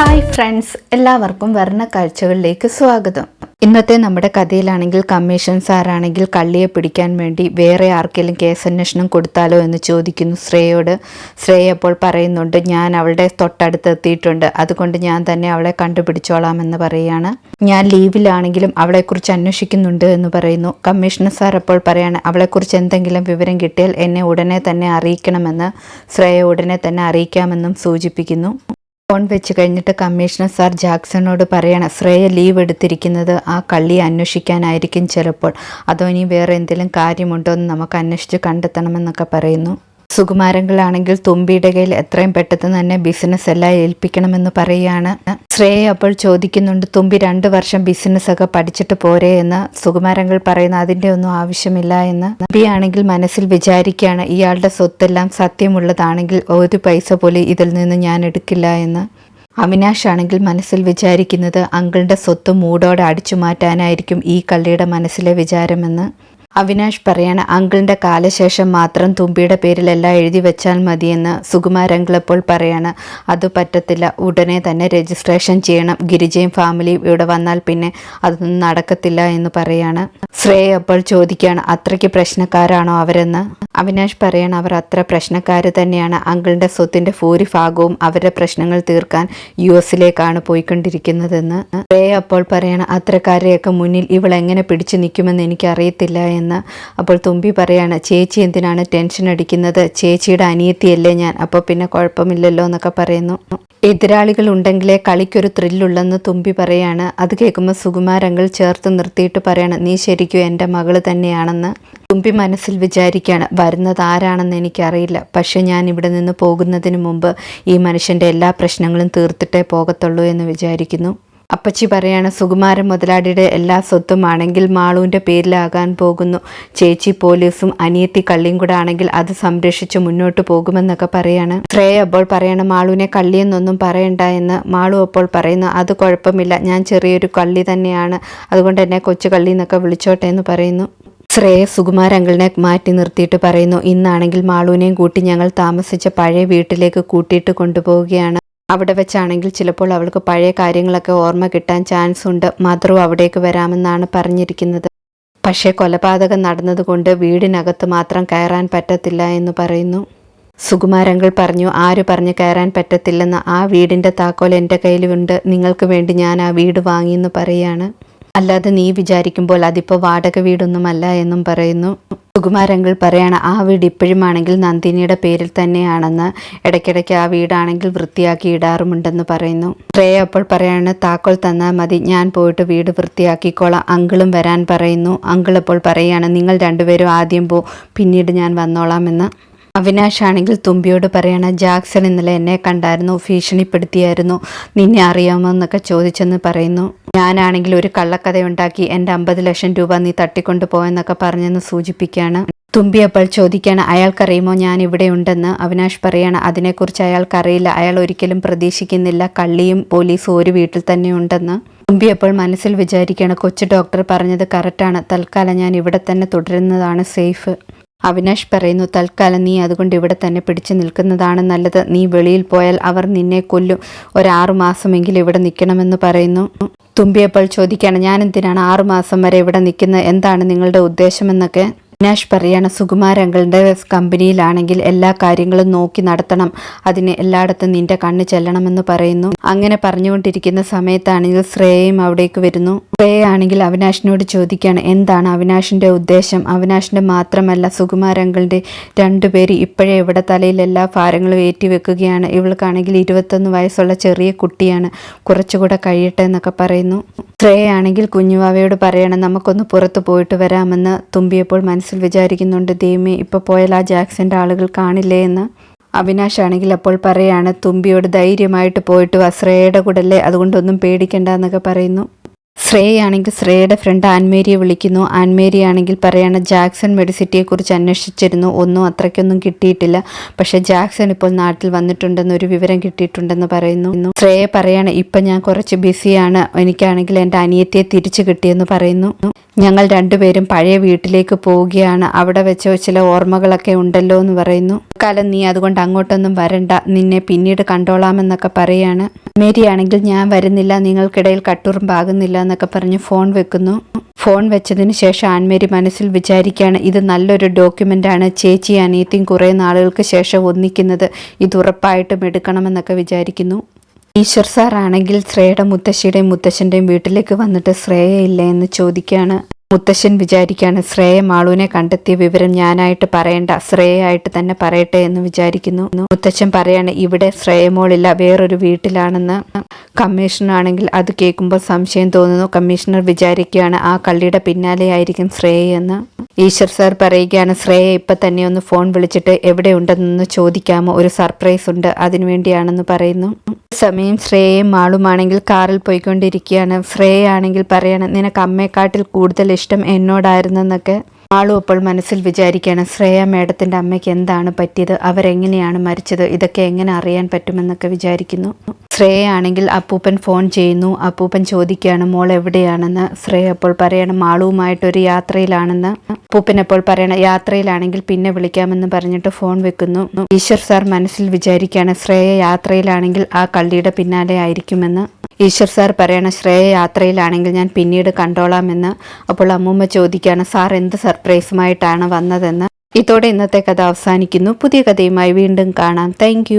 Hi friends എല്ലാവർക്കും വർണ കാഴ്ചകളിലേക്ക് സ്വാഗതം. ഇന്നത്തെ നമ്മുടെ കഥയിലാണെങ്കിൽ കമ്മീഷൻ സാറാണെങ്കിൽ കള്ളിയെ പിടിക്കാൻ വേണ്ടി വേറെ ആർക്കെങ്കിലും കേസ് കേസന്വേഷണം കൊടുത്താലോ എന്ന് ചോദിക്കുന്നു ശ്രേയോട്. ശ്രേയ അപ്പോൾ പറയുന്നുണ്ട് ഞാൻ അവളുടെ തൊട്ടടുത്ത് എത്തിയിട്ടുണ്ട്. അതുകൊണ്ട് ഞാൻ തന്നെ അവളെ കണ്ടുപിടിച്ചോളാം എന്ന് പറയുകയാണ്. ഞാൻ ലീവിലാണെങ്കിലും അവളെക്കുറിച്ച് അന്വേഷിക്കുന്നുണ്ട് എന്ന് പറയുന്നു. കമ്മീഷണർ സാർ അപ്പോൾ പറയാണ് അവളെക്കുറിച്ച് എന്തെങ്കിലും വിവരം കിട്ടിയാൽ എന്നെ ഉടനെ തന്നെ അറിയിക്കണമെന്ന്. ശ്രേയ ഉടനെ തന്നെ അറിയിക്കാമെന്നും സൂചിപ്പിക്കുന്നു. ഫോൺ വെച്ച് കഴിഞ്ഞിട്ട് കമ്മീഷണർ സാർ ജാക്സണോട് പറയണം ശ്രേയ ലീവ് എടുത്തിരിക്കുന്നത് ആ കള്ളി അന്വേഷിക്കാനായിരിക്കും ചിലപ്പോൾ. അതോ ഇനി വേറെ എന്തെങ്കിലും കാര്യമുണ്ടോ എന്ന് നമുക്ക് അന്വേഷിച്ച് കണ്ടെത്തണമെന്നൊക്കെ പറയുന്നു. സുകുമാരങ്ങളാണെങ്കിൽ തുമ്പിയുടെ കയ്യിൽ എത്രയും പെട്ടെന്ന് തന്നെ ബിസിനസ് എല്ലാം ഏൽപ്പിക്കണമെന്ന് പറയുകയാണ്. ശ്രേയ അപ്പോൾ ചോദിക്കുന്നുണ്ട് തുമ്പി രണ്ട് വർഷം ബിസിനസ് ഒക്കെ പഠിച്ചിട്ട് പോരെ എന്ന്. സുകുമാരങ്ങൾ പറയുന്ന അതിന്റെ ഒന്നും ആവശ്യമില്ല എന്ന്. തുമ്പി ആണെങ്കിൽ മനസ്സിൽ വിചാരിക്കുകയാണ് ഇയാളുടെ സ്വത്തെല്ലാം സത്യമുള്ളതാണെങ്കിൽ ഒരു പൈസ പോലും ഇതിൽ നിന്ന് ഞാൻ എടുക്കില്ല എന്ന്. അവിനാഷ് ആണെങ്കിൽ മനസ്സിൽ വിചാരിക്കുന്നത് അങ്കിളിന്റെ സ്വത്ത് മൂടോടെ അടിച്ചു മാറ്റാനായിരിക്കും ഈ കള്ളിയുടെ മനസ്സിലെ വിചാരമെന്ന്. അവിനാഷ് പറയാണ് അങ്കിളിന്റെ കാലശേഷം മാത്രം തുമ്പിയുടെ പേരിലെല്ലാം എഴുതി വെച്ചാൽ മതിയെന്ന് സുകുമാരങ്കിളപ്പോൾ പറയാണ്. അത് പറ്റത്തില്ല. ഉടനെ തന്നെ രജിസ്ട്രേഷൻ ചെയ്യണം. ഗിരിജയും ഫാമിലിയും ഇവിടെ വന്നാൽ പിന്നെ അതൊന്നും നടക്കത്തില്ല എന്ന് പറയാണ്. ശ്രേയ അപ്പോൾ ചോദിക്കുകയാണ് അത്രയ്ക്ക് പ്രശ്നക്കാരാണോ അവരെന്ന്? അവിനാഷ് പറയാണ് അവർ അത്ര പ്രശ്നക്കാർ തന്നെയാണ്. അങ്കിളിന്റെ സ്വത്തിന്റെ ഭൂരിഭാഗവും അവരുടെ പ്രശ്നങ്ങൾ തീർക്കാൻ യു എസിലേക്കാണ് പോയിക്കൊണ്ടിരിക്കുന്നതെന്ന്. ശ്രേയ അപ്പോൾ പറയാണ് അത്രക്കാരെയൊക്കെ മുന്നിൽ ഇവൾ എങ്ങനെ പിടിച്ചു നിൽക്കുമെന്ന് എനിക്കറിയത്തില്ല എന്ന്. അപ്പോൾ തുമ്പി പറയാണ് ചേച്ചി എന്തിനാണ് ടെൻഷൻ അടിക്കുന്നത്? ചേച്ചിയുടെ അനിയത്തിയല്ലേ ഞാൻ. അപ്പോൾ പിന്നെ കുഴപ്പമില്ലല്ലോ എന്നൊക്കെ പറയുന്നു. എതിരാളികൾ ഉണ്ടെങ്കിലേ കളിക്കൊരു ത്രില്ലുള്ളെന്ന് തുമ്പി പറയാണ്. അത് കേൾക്കുമ്പോൾ സുകുമാരങ്ങൾ ചേർത്ത് നിർത്തിയിട്ട് പറയാണ് നീ ശരിക്കും എന്റെ മകൾ തന്നെയാണെന്ന് തുമ്പി മനസ്സിൽ വിചാരിക്കുകയാണ് വരുന്നത് ആരാണെന്ന് എനിക്കറിയില്ല. പക്ഷേ ഞാൻ ഇവിടെ നിന്ന് പോകുന്നതിന് മുമ്പ് ഈ മനുഷ്യന്റെ എല്ലാ പ്രശ്നങ്ങളും തീർത്തിട്ടേ പോകത്തുള്ളൂ എന്ന് വിചാരിക്കുന്നു. അപ്പച്ചി പറയാണ് സുകുമാരൻ മുതലാടിയുടെ എല്ലാ സ്വത്തും ആണെങ്കിൽ മാളുവിന്റെ പേരിലാകാൻ പോകുന്നു. ചേച്ചി പോലീസും അനിയത്തി കള്ളിയും കൂടെ ആണെങ്കിൽ അത് സംരക്ഷിച്ച് മുന്നോട്ട് പോകുമെന്നൊക്കെ പറയാണ്. ശ്രേയ അപ്പോൾ പറയണം മാളുവിനെ കള്ളിയെന്നൊന്നും പറയണ്ട എന്ന്. മാളു അപ്പോൾ പറയുന്നു അത് കുഴപ്പമില്ല. ഞാൻ ചെറിയൊരു കള്ളി തന്നെയാണ്. അതുകൊണ്ട് എന്നെ കൊച്ചു കള്ളി എന്നൊക്കെ വിളിച്ചോട്ടെ എന്ന് പറയുന്നു. ശ്രേയ സുകുമാരങ്കിളിനെ മാറ്റി നിർത്തിയിട്ട് പറയുന്നു ഇന്നാണെങ്കിൽ മാളുവിനെയും കൂട്ടി ഞങ്ങൾ താമസിച്ച പഴയ വീട്ടിലേക്ക് കൂട്ടിയിട്ട് കൊണ്ടുപോവുകയാണ്. അവിടെ വെച്ചാണെങ്കിൽ ചിലപ്പോൾ അവൾക്ക് പഴയ കാര്യങ്ങളൊക്കെ ഓർമ്മ കിട്ടാൻ ചാൻസ് ഉണ്ട്. മധുറും അവിടേക്ക് വരാമെന്നാണ് പറഞ്ഞിരിക്കുന്നത്. പക്ഷേ കൊലപാതകം നടന്നതുകൊണ്ട് വീടിനകത്ത് മാത്രം കയറാൻ പറ്റത്തില്ല എന്ന് പറയുന്നു. സുകുമാരങ്ങൾ പറഞ്ഞു ആര് പറഞ്ഞ് കയറാൻ പറ്റത്തില്ലെന്ന്? ആ വീടിന്റെ താക്കോൽ എന്റെ കയ്യിലുണ്ട്. നിങ്ങൾക്ക് വേണ്ടി ഞാൻ ആ വീട് വാങ്ങിയെന്ന് പറയാണ്. അല്ലാതെ നീ വിചാരിക്കുമ്പോൾ അതിപ്പോൾ വാടക വീടൊന്നുമല്ല എന്നും പറയുന്നു. സുകുമാരങ്ങൾ പറയാണ് ആ വീട് ഇപ്പോഴുമാണെങ്കിൽ നന്ദിനിയുടെ പേരിൽ തന്നെയാണെന്ന്. ഇടയ്ക്കിടയ്ക്ക് ആ വീടാണെങ്കിൽ വൃത്തിയാക്കി ഇടാറുമുണ്ടെന്ന് പറയുന്നു. ശ്രേയ അപ്പോൾ പറയാണ് താക്കോൽ തന്നാൽ മതി ഞാൻ പോയിട്ട് വീട് വൃത്തിയാക്കിക്കോളാം. അങ്കിളും വരാൻ പറയുന്നു. അങ്കിൾ അപ്പോൾ നിങ്ങൾ രണ്ടുപേരും ആദ്യം പോ പിന്നീട് ഞാൻ വന്നോളാമെന്ന് അവിനാഷ് ആണെങ്കിൽ തുമ്പിയോട് പറയണ ജാക്സൺ ഇന്നലെ എന്നെ കണ്ടായിരുന്നു ഭീഷണിപ്പെടുത്തിയായിരുന്നു. നിന്നെ അറിയാമോ എന്നൊക്കെ ചോദിച്ചെന്ന് പറയുന്നു. ഞാനാണെങ്കിൽ ഒരു കള്ളക്കഥ ഉണ്ടാക്കി എന്റെ അമ്പത് ലക്ഷം രൂപ നീ തട്ടിക്കൊണ്ടു പോയെന്നൊക്കെ പറഞ്ഞെന്ന് സൂചിപ്പിക്കുകയാണ്. തുമ്പി അപ്പോൾ ചോദിക്കുകയാണ് അയാൾക്കറിയുമോ ഞാൻ ഇവിടെ ഉണ്ടെന്ന്? അവിനാഷ് പറയാണ് അതിനെക്കുറിച്ച് അയാൾക്കറിയില്ല. അയാൾ ഒരിക്കലും പ്രതീക്ഷിക്കുന്നില്ല. കള്ളിയും പോലീസും ഒരു വീട്ടിൽ തന്നെ ഉണ്ടെന്ന്. തുമ്പി അപ്പോൾ മനസ്സിൽ വിചാരിക്കുകയാണ് കൊച്ചു ഡോക്ടർ പറഞ്ഞത് കറക്റ്റാണ്. തൽക്കാലം ഞാൻ ഇവിടെ തന്നെ തുടരുന്നതാണ് സേഫ്. അവിനാഷ് പറയുന്നു തൽക്കാലം നീ അതുകൊണ്ട് ഇവിടെ തന്നെ പിടിച്ചു നിൽക്കുന്നതാണ് നല്ലത്. നീ വെളിയിൽ പോയാൽ അവർ നിന്നെ കൊല്ലും. ഒരാറു മാസമെങ്കിലും ഇവിടെ നിൽക്കണമെന്ന് പറയുന്നു. തുമ്പിയപ്പോൾ ചോദിക്കുകയാണ് ഞാൻ എന്തിനാണ് ആറു മാസം വരെ ഇവിടെ നിൽക്കുന്നത്? എന്താണ് നിങ്ങളുടെ ഉദ്ദേശമെന്നൊക്കെ? അവിനാഷ് പറയാണ് സുകുമാരങ്ങളുടെ കമ്പനിയിലാണെങ്കിൽ എല്ലാ കാര്യങ്ങളും നോക്കി നടത്തണം. അതിന് എല്ലായിടത്തും നിന്റെ കണ്ണ് ചെല്ലണമെന്ന് പറയുന്നു. അങ്ങനെ പറഞ്ഞുകൊണ്ടിരിക്കുന്ന സമയത്താണെങ്കിൽ ശ്രേയയും അവിടേക്ക് വരുന്നു. ശ്രേയ ആണെങ്കിൽ അവിനാഷിനോട് ചോദിക്കുകയാണ് എന്താണ് അവിനാഷിന്റെ ഉദ്ദേശം? അവിനാഷിന്റെ മാത്രമല്ല സുകുമാരങ്ങളുടെ രണ്ടുപേര് ഇപ്പോഴേ ഇവിടെ തലയിൽ എല്ലാ ഭാരങ്ങളും ഏറ്റിവെക്കുകയാണ്. ഇവൾക്കാണെങ്കിൽ ഇരുപത്തൊന്ന് വയസ്സുള്ള ചെറിയ കുട്ടിയാണ്. കുറച്ചുകൂടെ കഴിയട്ടെ എന്നൊക്കെ പറയുന്നു. ശ്രേയ ആണെങ്കിൽ കുഞ്ഞുവാവയോട് പറയണം നമുക്കൊന്ന് പുറത്തു പോയിട്ട് വരാമെന്ന് തുമ്പിയപ്പോൾ മനസ്സിൽ വിചാരിക്കുന്നുണ്ട് ദൈവമേ ഇപ്പോൾ പോയാൽ ആ ജാക്സന്റെ ആളുകൾ കാണില്ലേ എന്ന്. അവിനാഷ് ആണെങ്കിൽ അപ്പോൾ പറയാണ് തുമ്പിയോട് ധൈര്യമായിട്ട് പോയിട്ട് വസ്രയുടെ കൂടല്ലേ അതുകൊണ്ടൊന്നും പേടിക്കണ്ട എന്നൊക്കെ പറയുന്നു. ശ്രേയ ആണെങ്കിൽ ശ്രേയയുടെ ഫ്രണ്ട് ആൻമേരിയെ വിളിക്കുന്നു. ആൻമേരി ആണെങ്കിൽ പറയാണ് ജാക്സൺ മെഡിസിറ്റിയെക്കുറിച്ച് അന്വേഷിച്ചിരുന്നു. ഒന്നും അത്രയ്ക്കൊന്നും കിട്ടിയിട്ടില്ല. പക്ഷെ ജാക്സൺ ഇപ്പോൾ നാട്ടിൽ വന്നിട്ടുണ്ടെന്ന് ഒരു വിവരം കിട്ടിയിട്ടുണ്ടെന്ന് പറയുന്നു. ശ്രേയ പറയാണ് ഇപ്പം ഞാൻ കുറച്ച് ബിസിയാണ്. എനിക്കാണെങ്കിൽ എന്റെ അനിയത്തിയെ തിരിച്ചു കിട്ടിയെന്ന് പറയുന്നു. ഞങ്ങൾ രണ്ടുപേരും പഴയ വീട്ടിലേക്ക് പോവുകയാണ്. അവിടെ വെച്ച് ചില ഓർമ്മകളൊക്കെ ഉണ്ടല്ലോ എന്ന് പറയുന്നു. കാലം നീ അതുകൊണ്ട് അങ്ങോട്ടൊന്നും വരണ്ട. നിന്നെ പിന്നീട് കണ്ടോളാമെന്നൊക്കെ പറയാണ്. മേരി ആണെങ്കിൽ ഞാൻ വരുന്നില്ല നിങ്ങൾക്കിടയിൽ കട്ടുറുമ്പാകുന്നില്ല എന്നൊക്കെ പറഞ്ഞ് ഫോൺ വെക്കുന്നു. ഫോൺ വെച്ചതിന് ശേഷം ആൻമേരി മനസ്സിൽ വിചാരിക്കുകയാണ് ഇത് നല്ലൊരു ഡോക്യുമെന്റാണ് ചേച്ചി അനിയത്തിയും കുറേ നാളുകൾക്ക് ശേഷം ഒന്നിക്കുന്നത് ഇത് ഉറപ്പായിട്ടും എടുക്കണമെന്നൊക്കെ വിചാരിക്കുന്നു. ഈശ്വർ സാർ ആണെങ്കിൽ ശ്രേയയുടെ മുത്തശ്ശിയുടെയും മുത്തശ്ശന്റെയും വീട്ടിലേക്ക് വന്നിട്ട് ശ്രേയ എന്ന് ചോദിക്കുകയാണ്. മുത്തശ്ശൻ വിചാരിക്കുകയാണ് ശ്രേയ മാളുവിനെ കണ്ടെത്തിയ വിവരം ഞാനായിട്ട് പറയണ്ട ശ്രേയായിട്ട് തന്നെ പറയട്ടെ എന്ന് വിചാരിക്കുന്നു. മുത്തശ്ശൻ പറയാണ് ഇവിടെ ശ്രേയമോളില്ല വേറൊരു വീട്ടിലാണെന്ന്. കമ്മീഷണറാണെങ്കിൽ അത് കേൾക്കുമ്പോൾ സംശയം തോന്നുന്നു. കമ്മീഷണർ വിചാരിക്കുകയാണ് ആ കള്ളിയുടെ പിന്നാലെയായിരിക്കും ശ്രേയ എന്ന്. ഈശ്വർ സാർ പറയുകയാണ് ശ്രേയ ഇപ്പം തന്നെ ഒന്ന് ഫോൺ വിളിച്ചിട്ട് എവിടെ ഉണ്ടെന്നൊന്ന് ചോദിക്കാമോ? ഒരു സർപ്രൈസ് ഉണ്ട് അതിനുവേണ്ടിയാണെന്ന് പറയുന്നു. സമയം ശ്രേയയും മാളുമാണെങ്കിൽ കാറിൽ പോയിക്കൊണ്ടിരിക്കുകയാണ്. ശ്രേയ ആണെങ്കിൽ പറയണം നിനക്ക് അമ്മയെക്കാട്ടിൽ കൂടുതൽ ഇഷ്ടം എന്നോടായിരുന്നെന്നൊക്കെ. ആളും അപ്പോൾ മനസ്സിൽ വിചാരിക്കുകയാണ് ശ്രേയ മേഡത്തിന്റെ അമ്മയ്ക്ക് എന്താണ് പറ്റിയത്? അവരെങ്ങനെയാണ് മരിച്ചത്? ഇതൊക്കെ എങ്ങനെ അറിയാൻ പറ്റുമെന്നൊക്കെ വിചാരിക്കുന്നു. ശ്രേയ ആണെങ്കിൽ അപ്പൂപ്പൻ ഫോൺ ചെയ്യുന്നു. അപ്പൂപ്പൻ ചോദിക്കുകയാണ് മോൾ എവിടെയാണെന്ന്? ശ്രേയ അപ്പോൾ പറയണം ഒരു യാത്രയിലാണെന്ന്. അപ്പൂപ്പൻ അപ്പോൾ പറയണം യാത്രയിലാണെങ്കിൽ പിന്നെ വിളിക്കാമെന്ന് പറഞ്ഞിട്ട് ഫോൺ വെക്കുന്നു. ഈശ്വർ സാർ മനസ്സിൽ വിചാരിക്കുകയാണ് ശ്രേയ യാത്രയിലാണെങ്കിൽ ആ കള്ളിയുടെ പിന്നാലെ ആയിരിക്കുമെന്ന്. ഈശ്വർ സാർ പറയണ ശ്രേയ യാത്രയിലാണെങ്കിൽ ഞാൻ പിന്നീട് കണ്ടോളാമെന്ന് അപ്പോൾ അമ്മൂമ്മ ചോദിക്കുകയാണ് സാർ എന്ത് സർപ്രൈസുമായിട്ടാണ് വന്നതെന്ന്? ഇതോടെ ഇന്നത്തെ കഥ അവസാനിക്കുന്നു. പുതിയ കഥയുമായി വീണ്ടും കാണാം. താങ്ക്